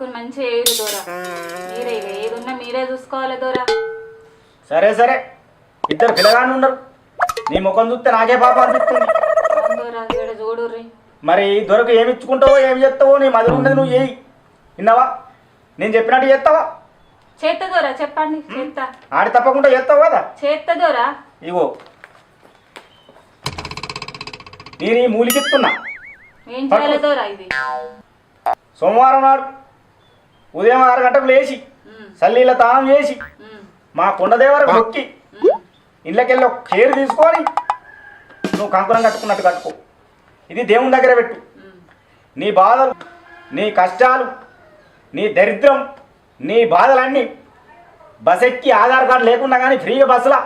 పట్టుకుని మంచిగా వేయరు దూరా. మీరే ఇక మీరే చూసుకోవాలి దూరా. సరే సరే. ఇద్దరు పిల్లగాని ఉండరు. నీ ముఖం చూస్తే నాకే పాపం అనిపిస్తుంది. దూరా చూడుర్రి. మరి దొరకు ఏమి ఇచ్చుకుంటావో ఏమి చేస్తావో నీ మధురు ఉండదు నువ్వు చేయి విన్నావా? నేను చెప్పినట్టు చేస్తావా? చేత్త దూరా చెప్పండి చేత్త. ఆడి తప్పకుండా చేస్తావు కదా? చేత్త దూరా. ఇగో. నేను ఈ మూలికెత్తున్నా. ఏం చేయాలి దూరా ఇది? సోమవారం నాడు ఉదయం ఆరు గంటలకు లేచి ఉమ్, చల్లీల తానం చేసి మా కొండదేవరకు మొక్కి ఉమ్. ఇళ్ళకెళ్ళి ఒక కేరు తీసుకొని నువ్వు కంకురం కట్టుకున్నట్టు కట్టుకో. ఇది దేవుని దగ్గర పెట్టు. నీ బాధలు నీ కష్టాలు నీ దరిద్రం నీ బాధలన్నీ బస్ ఎక్కి ఆధార్ కార్డు లేకుండా కానీ ఫ్రీగా బస్సులా.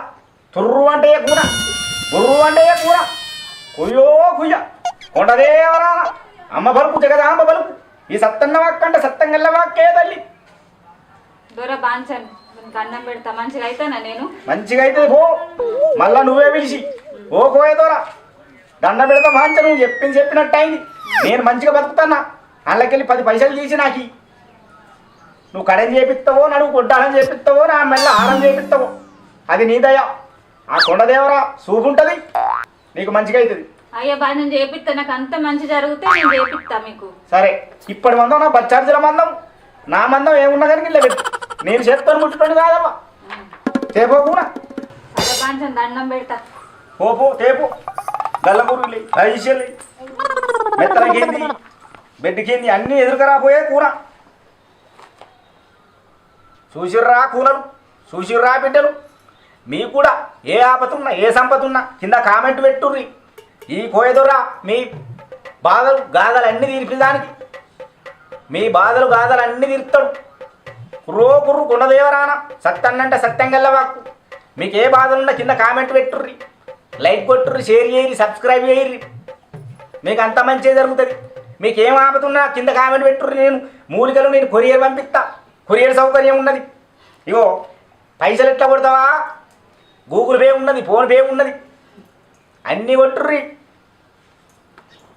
తుర్రు అంటే కూర బుర్రు అంటే కూర కుయ్యో కుయ్య. కొండదేవరా అమ్మ బలుపు జగదాంబ బలుపు. ఈ సత్తన్న వాక్కంటే సత్తంగల్ల వాక్కే తల్లి. దూరా అన్నం పెడతా. మంచిగా అయితేనా నేను? మంచిగా అయితే పో. మళ్ళా నువ్వే పిలిచి. ఓ కోయదోరా దండ పెడతా మాంచ నువ్వు చెప్పింది చెప్పినట్టు అయింది. నేను మంచిగా బతుకుతానా? అందులోకెళ్ళి పది పైసలు తీసి నాకు. నువ్వు కడెం చేపిస్తావో నడువు కొట్టాలని చేపిస్తావో నా మెల్ల ఆరం చేపిస్తావో అది నీ దయ. ఆ కొండదేవరా సూపుంటది నీకు మంచిగా అవుతుంది అయ్యా బాగా నేను చేపిస్తా నాకు అంత మంచి జరిగితే నేను చేపిస్తా మీకు. సరే ఇప్పటి మందం నా బచ్చార్జీల మందం. నా మందం ఏమున్నా కానీ పెట్టు. నేను చేస్తాను ముట్టుకొని కాదమ్మా. చేపోకునా అదే బాంచండి దండం పెడతా. పోపు తేపు. గల్లకూరులే ఐశ్వర్లే మెత్తలకేంది? బెడ్కింది అన్నీ ఎదురుకరాపోయే కూర. చూసిర్రా కూనలు చూసిర్రా బిడ్డలు? మీకు కూడా ఏ ఆపతున్నా ఏ సంపద ఉన్నా కింద కామెంట్ పెట్టుర్రి. ఈ కోయదురా మీ బాధలు గాథలు అన్నీ తీర్పిదానికి మీ బాధలు గాథలు అన్నీ తీరుతాడు కుర్రో కుర్రు కుండదేవరాన సత్తన్నంటే సత్యం గల్లవాకు మీకు ఏ బాధలున్నా కింద కామెంట్ పెట్టుర్రి. లైక్ కొట్టుర్రి షేర్ చేయరి సబ్స్క్రైబ్ చేయరి మీకు అంత మంచిగా జరుగుతుంది. మీకు ఏం ఆపుతున్నా కింద కామెంట్ పెట్టుర్రి నేను. మూలికలు నేను కొరియర్ పంపిస్తా కొరియర్ సౌకర్యం ఉన్నది. ఇగో పైసలు ఎట్లా కొడతావా? గూగుల్ పే ఉన్నది ఫోన్పే ఉన్నది. అన్నీ కొట్టుర్రి.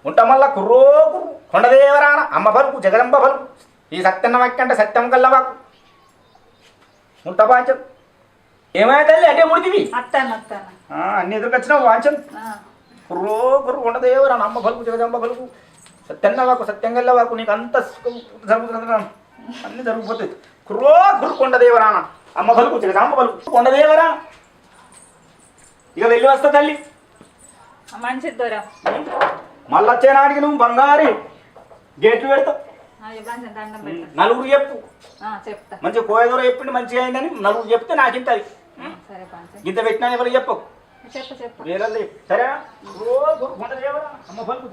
ఉంటాం మళ్ళా కుర్రో కుర్రు కొండదేవరాన అమ్మ పలుకు జగదంబ పలుకు ఈ సత్యన్న వాక్య అంటే సత్యం కల్లవాకు ఉంటా వాంచం ఏమైనా తల్లి అంటే ముడితివి? అన్ని ఎదురుకొచ్చినావు వాంచం. కుర్రో కుర్రు కొండదేవరాన అమ్మ పలుకు జగదంబ పలుకు సత్యన్న వాకు సత్యం కల్లవాకు నీకు అంత జరుగుతుంది అన్ని జరిగిపోతాయి. కుర్రో కుర్రు కొండదేవరాన అమ్మ పలుకు జగదాంబ పలుకు కొండదేవరాన ఇక వెళ్ళి వస్తా తల్లి. మంచిది దూరా. మళ్ళీ వచ్చే నాటికి నువ్వు బంగారు గేట్లు పెడతావు నలుగురు చెప్పు. ఆ, చెప్తా. మంచిగా కోయదూర చెప్పింది మంచిగా అయిందని నలుగురు చెప్తే నాకు ఇంత ఇంత పెట్టినా ఎవరు చెప్పకు చెప్పు చెప్పు. వేరే? అమ్మ పలుకు.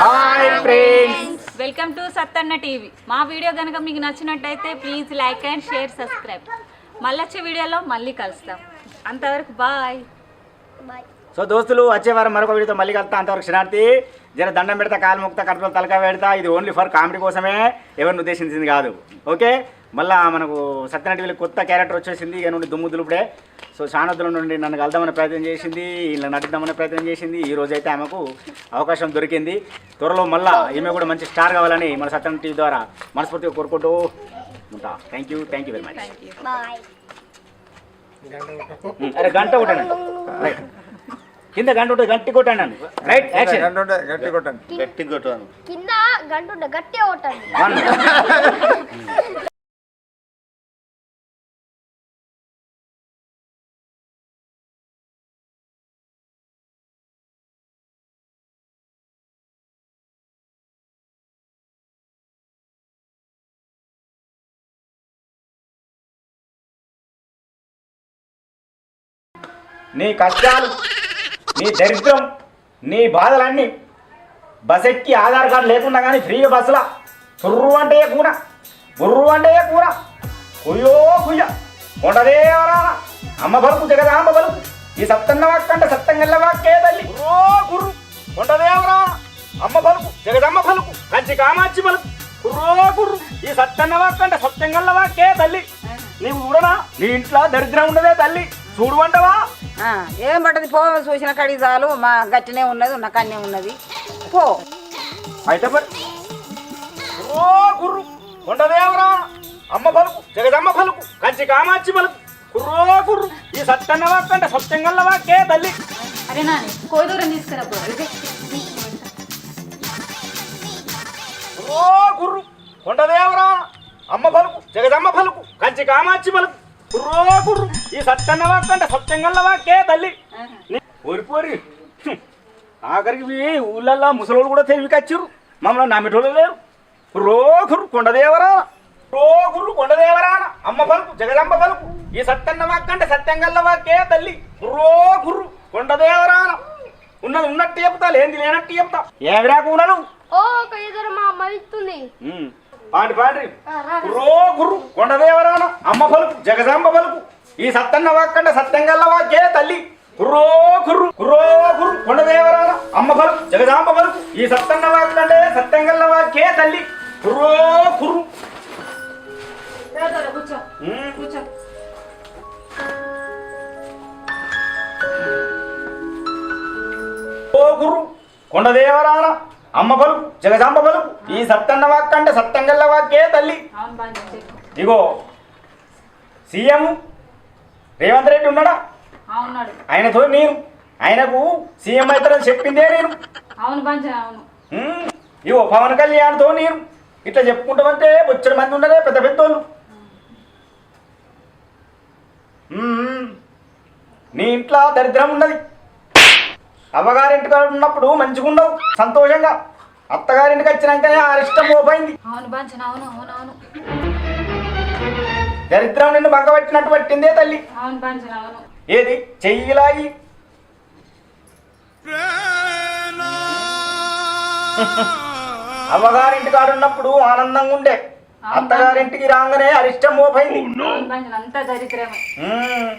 Hi friends welcome to Sattanna TV మా వీడియో కనుక మీకు నచ్చినట్టయితే please like and share subscribe మళ్ళీ వచ్చే వీడియోలో మళ్ళీ కలుస్తాం. అంతవరకు బాయ్. సో దోస్తులు వచ్చే వారం మరొక వీడియోతో మళ్ళీ కలుతా అంతవరకు క్షణార్థి జర దండం పెడతా కాలు ముక్త కడుపులో తలకా పెడతా ఇది ఓన్లీ ఫర్ కామెడీ కోసమే. ఎవరిని ఉద్దేశించింది కాదు. ఓకే? మళ్ళా మనకు సత్యన టీవీలో కొత్త క్యారెక్టర్ వచ్చేసింది ఇక నుండి దుమ్ము దులుపుడే. సో చానొద్దుల నుండి నన్ను కలుద్దామనే ప్రయత్నం చేసింది ఇలా నటిద్దామనే ప్రయత్నం చేసింది. ఈ రోజు అయితే ఆమెకు అవకాశం దొరికింది. త్వరలో మళ్ళా ఈమె కూడా మంచి స్టార్ కావాలని మన సత్యన టీవీ ద్వారా మనస్ఫూర్తిగా కోరుకుంటూ ఉంటా. Thank you thank you very much అరే గంట కొట్టండి. రైట్. కింద గంట ఉంటుంది గంటి కొట్టండి రైట్ యాక్షన్. గట్టి కొట్టండి. గట్టి కొట్టాను కింద గంట ఉండే గట్టిగా కొట్టండి. నీ కష్టాలు నీ దరిద్రం నీ బాధలన్నీ బస్ ఎక్కి ఆధార్ కార్డు లేకుండా కానీ ఫ్రీగా బస్సులా. తుర్రు అంటే కూర బుర్రు అంటే కూర కుయ్యో కుయ్య. కొండదేవరా అమ్మ బలుకు జగదాంబ బలుకు ఈ సత్తన్న వాక్కంటే సత్తంగల్ల వాక్కే తల్లి. ఓ గుర్రు కొండదేవరా అమ్మ బలుపు జగదమ్మ బలుపు. కంచి కామాచి బలుపు. కుర్రో కుర్రు. ఈ సత్తన్న వాక్కంటే సత్యంగల్ల వాక్కే తల్లి. నీవు చూడనా? నీ ఇంట్లో దరిద్రం ఉండదే తల్లి. చూడు అంటవా? ఏం పట్టది పో చూసిన కాడికి చాలు. మా గట్టినే ఉన్నది ఉన్న కన్నే ఉన్నది. పో. అయితే మరి. ఓ గుర్రు కొండదేవరా అమ్మ పలుకు జగదమ్మ పలుకు కంచి కామాచి పలుకు. కుర్రో గుర్రు ఈ సత్తన్న వాక్కంటే సత్యంగల్ల వాక్కే తల్లి. అరే నాని కోదూరం తీసుకురా పో. ఇదే. ఓ గుర్రు కొండదేవరా అమ్మ పలుకు జగదమ్మ పలుకు కంచి కామాచి పలుకు. కుర్రో గుర్రు ఈ సత్తన్న వాక్కంటే సత్యంగల్ల వాక్కే తల్లి. పోరి పోరి. హ్మ్. ఆఖరికి ఊళ్ళల్లో ముసలోళ్ళు కూడా తెలివికొచ్చారు మమ్మల్ని నమ్మేటోళ్ళు లేరు. రో గురు కొండదేవరా రో గురు కొండదేవరా అమ్మ పలుకు జగదమ్మ పలుకు. ఈ సత్తన్న వాక్కంటే సత్యంగల్ల వాక్కే తల్లి. రో గురు కొండదేవరా ఉన్నది ఉన్నట్టు చెప్తా లేనిది లేనట్టు చెప్తా. ఏమిరా కూనలు ఓ మా అమ్మ ఇస్తుంది. పాండి పాండి. రో గురు కొండదేవరాన అమ్మ పలుకు జగదాంబ పలుకు. ఈ సత్తన్న వాక్కంటే సత్యంగల్ల వాక్యే తల్లి. కుర్రో కుర్రు కుర్రో గురు కొండదేవరాన అమ్మ పలుకు జగదాంబ పలుకు. ఈ సత్తన్న వాక్కంటే సత్యంగల్ల వాక్యే తల్లి. కుర్రో కుర్రు రా దొర, కూర్చో. ఉమ్. కూర్చో. ఓ గురు కొండదేవరాన అమ్మ పలుకు జగదాంబ పలుకు. ఈ సత్తన్న వాక్కంటే సత్యంగల్ల వాక్యే తల్లి. అవును బాగా చెప్పు ఇగో సీఎం రేవంత్ రెడ్డి ఉన్నాడా? ఆయనతో నేను ఆయనకు సీఎం అవుతారని చెప్పిందే నేను. ఇగో పవన్ కళ్యాణ్తో నేను. ఇట్లా చెప్పుకుంటామంటే బొచ్చడి మంది ఉండరే పెద్ద పెద్దోళ్ళు. నీ ఇంట్లో దరిద్రం ఉన్నది. అవ్వగారింటికి ఉన్నప్పుడు మంచిగా ఉండవు సంతోషంగా. అత్తగారింటికి వచ్చినాకనే ఆ ఇష్టం పోపోయింది అవును అవును అవును అవును. దరిద్రం నిన్ను బంగబట్టినట్టు పట్టిందే తల్లి. అవును ఏది? చెయ్యిలాగి అవ్వగారింటి కాడున్నప్పుడు ఆనందంగా ఉండే. అత్తగారింటికి రాగానే అరిష్టం మోపైంది. అవును బాగా అంతా దరిద్రమే. ఉమ్,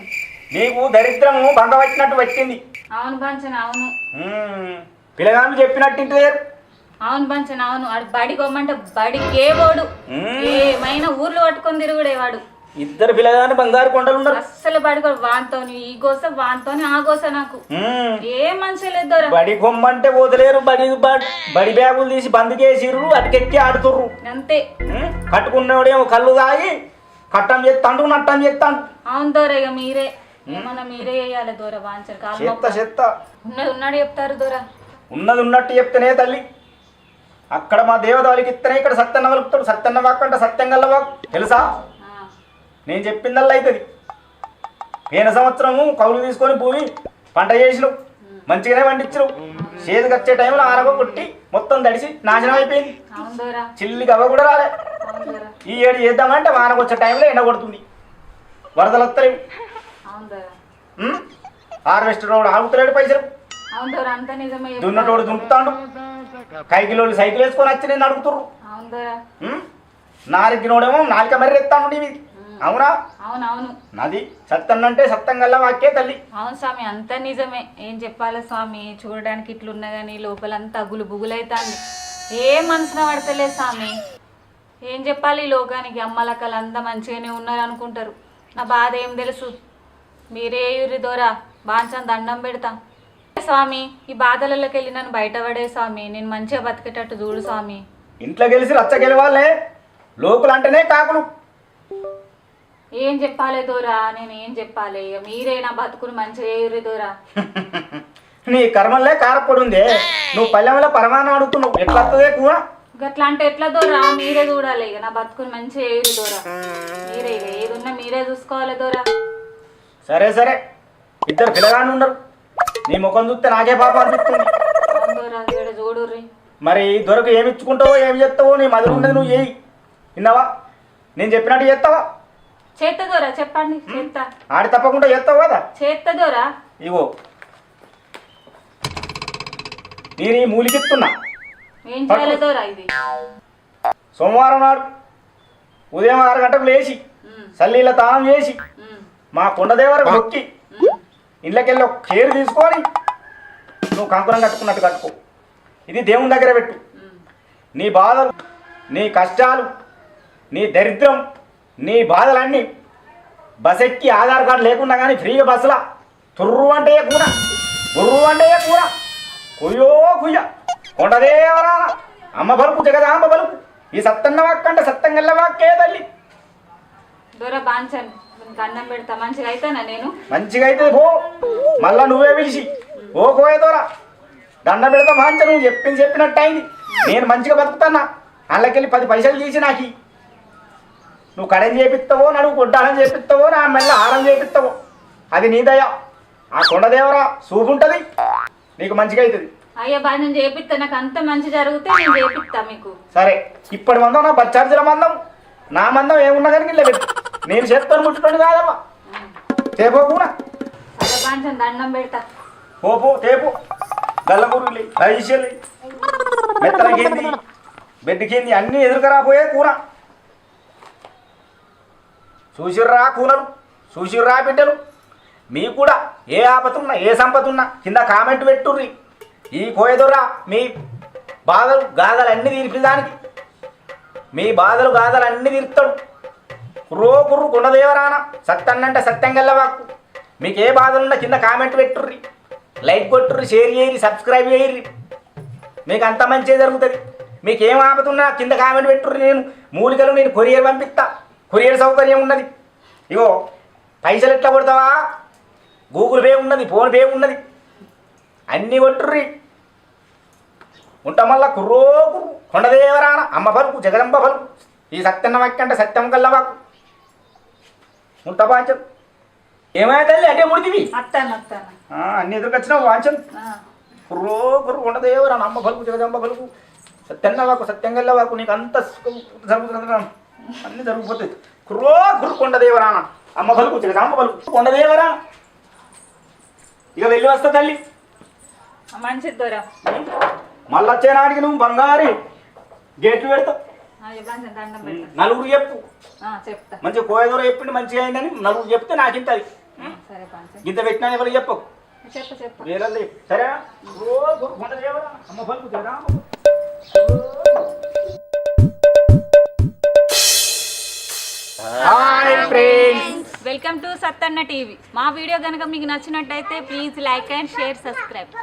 నీకు దరిద్రము బంగబట్టినట్టు పట్టింది. అవును బాంచన అవును. ఉమ్, పిల్లగాళ్ళు చెప్పినట్టు ఇంటి లేరు అవును బాంచన అవును. వాడు బడి కొమ్మంటే బడికే పోడు. ఏమైనా ఊర్లో పట్టుకొని తిరుగుడే వాడు. ఇద్దరు పిల్లగాని బంగారు కొండలు ఉన్నారు అస్సలు బడి వాంతోని ఈ గోస వాంతోని ఆ గోస నాకు. ఏ మనిషి లేదోరా బడి కొమ్మంటే వదిలేరు బడి బడి- బడి బ్యాగులు తీసి బందుకేసిర్రు అటుకెక్కి ఆడుతుర్రు. అంతే. కట్టుకున్నవాడేమో కళ్ళు తాగి కట్టం చేస్తాండు నట్టం చేస్తాండు అవును దోర ఇక మీరే ఏమన్నా మీరే వేయాలి దూర వాంచరు. కాలు చెత్త. చెత్త. ఉన్నది ఉన్నాడు చెప్తారు దూర. ఉన్నది ఉన్నట్టు చెప్తేనే తల్లి. అక్కడ మా దేవతలకి ఇస్తేనే ఇక్కడ సత్యన్న వలుపుతాడు సత్యన్న వాక్ అంటే సత్యంగల్ల వాక్. తెలుసా? నేను చెప్పిందల్లా అవుతుంది పోయిన సంవత్సరము కౌలు తీసుకొని భూమి పంట చేసినావు మంచిగానే పండించరు. చేతికి వచ్చే టైంలో ఆరగ కొట్టి మొత్తం తడిసి నాశనం అయిపోయింది. చిల్లి గవ్వ కూడా రాలే. ఈ ఏడు చేద్దామంటే వానకు వచ్చే టైంలో ఎండ కొడుతుంది. వరదలు వస్తలేవు. దూర హార్వెస్టర్ రోడ్ ఆగుతలేడు పైసలు. దున్నటోడు దుంపుతాడు కైకిలోళ్ళు సైకిల్ వేసుకొని వచ్చి నేను అడుగుతుర్రు. నారికినోడేమో నాలుక మర్రి ఎత్తాను ఇవి అవునా అవును? అవును నాది సత్యం అంటే సత్యం గల్లా వాక్యే తల్లి. అవును స్వామి అంతా నిజమే. ఏం చెప్పాలి స్వామి? చూడడానికి ఇట్లున్నా కానీ లోపలంతా గులు బుగులైతాంది ఏ మనసున పడతలేదు స్వామి? ఏం చెప్పాలి ఈ లోకానికి? అమ్మలక్కలు అంతా మంచిగానే ఉన్నారు అనుకుంటారు నా బాధ ఏం తెలుసు? మీరే యూరి దోరా బాంచని దండం పెడతా. స్వామి ఈ బాధలలోకి వెళ్ళి నన్ను బయటపడే స్వామి నేను మంచిగా బతికేటట్టు చూడు స్వామి. ఇంట్లో గెలిచి రచ్చ గెలవాలే. లోపల అంటేనే కాకులు. ఏం చెప్పాలి దోరా నేను ఏం చెప్పాలి. మీరే నా బతుకుని మంచిగా యూరి దోరా. నీ కర్మల్లే కారపొడి ఉందే నువ్వు పల్లెంలో పరమాణం అడుగుతున్నావు. ఎట్లా వస్తుందే కూర? గట్లా అంటే ఎట్లా దూరా? మీరే చూడాలి. ఇక నా బతుకుని మంచిగా ఏది దూరా. మీరే ఇక ఏది ఉన్నా మీరే చూసుకోవాలి దూరా. సరే సరే. ఇద్దరు పిల్లగాని ఉండరు నీ ముఖం చూస్తే నాకే పాప అనిపిస్తుంది. చూడుర్రి? మరి దొరకు ఏమి ఇచ్చుకుంటావో ఏమి చేస్తావో నీ మధురు ఉండదు నువ్వు చేయి విన్నావా? నేను చెప్పినట్టు చేస్తావా? చేత్త దూరా చెప్పండి చేత్త. ఆడి తప్పకుండా చేస్తావు కదా? చేత్త దూరా. ఇగో. నేను ఈ ఏం ఇది? సోమవారం నాడు ఉదయం ఆరు గంటలకు లేచి సల్లీల తానం చేసి మా కొండదేవర మొక్కి ఉమ్. ఇళ్ళకెళ్ళి ఒక కేర్ తీసుకొని నువ్వు కంకురం కట్టుకున్నట్టు కట్టుకో. ఇది దేవుని దగ్గర పెట్టు. నీ బాధలు నీ కష్టాలు నీ దరిద్రం నీ బాధలన్నీ బస్ ఎక్కి ఆధార్ కార్డు లేకుండా కానీ ఫ్రీగా బస్సులా. తుర్రు అంటే కూర బుర్రు అంటే కూర కుయ్యో కుయ్య కొండదేవరా అమ్మ బలుపు జగదాంబ బలుపు. ఈ సత్తన్న వాక్కంటే సత్తంగల్ల వాక్కే తల్లి. దూర బాంచన్. అన్నం పెడతా. మంచిగా అయితేనా నేను? మంచిగా అయితే పో. మళ్ళా నువ్వే పిలిచి. ఓ కోయదోరా దండ పెడతా మాంచ నువ్వు చెప్పింది చెప్పినట్టు అయింది నేను మంచిగా బతుకుతానా? అందులోకెళ్ళి పది పైసలు తీసి నాకి. నువ్వు కడని చేపిస్తావో నడువు కొట్టాలని చేపిస్తావో నా మెల్ల హారం చేపిస్తావో అది నీ దయ. ఆ కొండదేవరా సూపుంటది. నీకు మంచిగా అవుతుంది అయ్యా బాంచన్ చేపిస్తా నాకు అంత మంచి జరిగితే నేను చేపిస్తా మీకు. సరే ఇప్పటి మందం నా బచ్చార్జీల మందం. నా మందం ఏమున్నా కానీ ఇళ్ళ పెట్టు. నేను చేస్తాను ముట్టుకోండి కాదమ్మా. దండం పెడతా. పోపో తేపు గల్లగురులి రైసెలి మెత్తలకేంది బెడ్కింది అన్నీ ఎదురుకరాపోయే కూర. చూసిర్రా కూనలు చూసిర్రా బిడ్డలు. మీకు కూడా ఏ ఆపతున్నా ఏ సంపతున్నా కింద కామెంట్ పెట్టుర్రి. ఈ కోయదురా మీ బాధలు గాథలు అన్నీ తీర్పిదానికి మీ బాధలు గాథలు అన్నీ తీరుతాడు కుర్రో గుణదేవరాన సత్తన్నంటే సత్యం గల్లవాకు మీకు ఏ బాధలున్నా కింద కామెంట్ పెట్టుర్రి. లైక్ కొట్టుర్రి షేర్ చేయరి సబ్స్క్రైబ్ చేయరి మీకు అంత మంచిగా జరుగుతుంది. మీకు ఏం ఆపతున్నా కింద కామెంట్ పెట్టుర్రి నేను. మూలికలు నేను కొరియర్ పంపిస్తా. కొరియర్ సౌకర్యం ఉన్నది. ఇగో పైసలు ఎట్లా కొడతావా? గూగుల్ పే ఉన్నది ఫోన్పే ఉన్నది. అన్నీ కొట్టుర్రి. ఉంటా మళ్ళా కుర్రోకు కొండదేవరాన అమ్మ పలుకు జగదంబ పలుకు. ఈ సత్యన్న వాక్యంటే సత్యం కల్లవాకు ఉంటా వాంచం. ఏమైనా తల్లి? అంటే ముడితివి? అత్తాను అత్తాను. ఆ, అన్ని ఎదురుకొచ్చినావు వాంచం. కుర్రో కుర్రు ఉండదేవరా అమ్మ పలుకు జగదంబ పలుకు సత్యన్న వాకు సత్యం గల్లవాకు నీకు అంత జరుగుతుంది అన్ని జరిగిపోతాయి కుర్రో కుర్రు కొండదేవరా అమ్మ పలుకు జగదాంబ పలుకు కొండదేవరా ఇక వెళ్ళి వస్తా తల్లి. మంచిది దూర. మళ్ళీ వచ్చే నాటికి నువ్వు బంగారి గేట్లు పెడతావు. నలుగురు చెప్పు. ఆ, చెప్తా. మంచిగా కోయదూర చెప్పింది మంచిగా అయిందని నలుగురు చెప్తే నాకు ఇంత అది. గింత పెట్టినా ఎవరు చెప్పకు? చెప్పు వేరే సరే? ఓ గురు కొండ దేవరా. అమ్మ పలుకు Jagadamba hi friends welcome to Sattanna TV మా వీడియో కనుక మీకు నచ్చినట్టయితే please like and share subscribe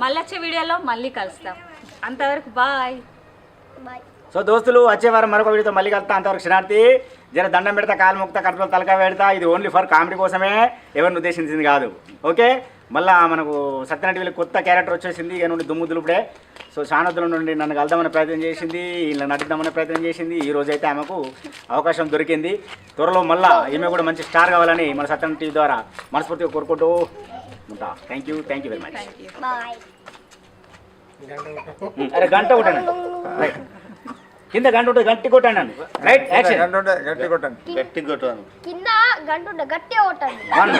మళ్ళీ వచ్చే వీడియోలో మళ్ళీ కలుస్తాం. అంతవరకు బాయ్ సో దోస్తులు వచ్చే వారం మరొక వీడియోతో మళ్ళీ కలుతా అంతవరకు క్షణార్థి జర దండం పెడతా కాలు ముక్త కడుపులో తలకా పెడతా. ఇది ఓన్లీ ఫర్ కామెడీ కోసమే. ఎవరిని ఉద్దేశించింది కాదు. ఓకే? మళ్ళా మనకు సత్యన టీవీలో కొత్త క్యారెక్టర్ వచ్చేసింది. ఇక నుండి దుమ్ము దులుపుడే. సో చానొద్దుల నుండి నన్ను కలదామనే ప్రయత్నం చేసింది. ఇలా నటిద్దామనే ప్రయత్నం చేసింది. ఈ రోజు అయితే ఆమెకు అవకాశం దొరికింది. త్వరలో మళ్ళా ఈమె కూడా మంచి స్టార్ కావాలని మన సత్యన టీవీ ద్వారా మనస్ఫూర్తిగా కోరుకుంటూ ఉంటా. Thank you thank you very much అరే గంట కొట్టండి. రైట్ కింద గంట ఉంటుంది గంటి కొట్టండి రైట్ యాక్షన్ గట్టి కొట్టండి. గట్టి కొట్టాను కింద గంట ఉండే గట్టిగా కొట్టండి. వన్.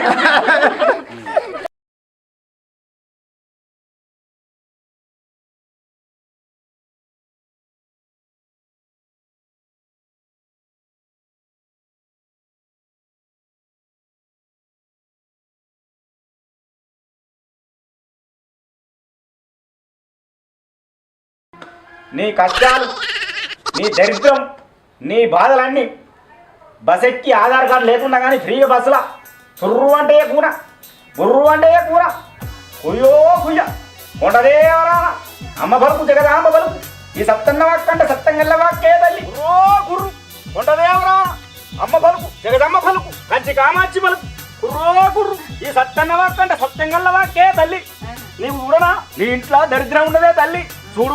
నీ కష్టాలు నీ దరిద్రం నీ బాధలన్నీ బస్ ఎక్కి ఆధార్ కార్డు లేకుండా కానీ ఫ్రీగా బస్సులా. తుర్రు అంటే కూర బుర్రు అంటే కూర కుయ్యో కుయ్య. కొండదేవరా అమ్మ పలుకు జగదాంబ బలుపు. ఈ సత్తన్న వాక్కంటే అంటే సత్తంగల్ల వాక్కే తల్లి. గుర్రో గుర్రు కొండదేవరా అమ్మ బలుపు జగదమ్మ బలుపు. కంచి కామాచి బలుపు. కుర్రో గుర్రు ఈ సత్తన్న వాక్కంటే అంటే సత్యంగల్ల వాక్కే తల్లి. నీవు చూడనా? నీ ఇంట్లో దరిద్రం ఉన్నదే తల్లి. చూడు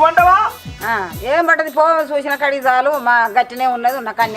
ఆ, ఏం పడ్డది? పో చూసిన కడిగి చాలు. మా గట్టినే ఉన్నది ఉన్న కన్నే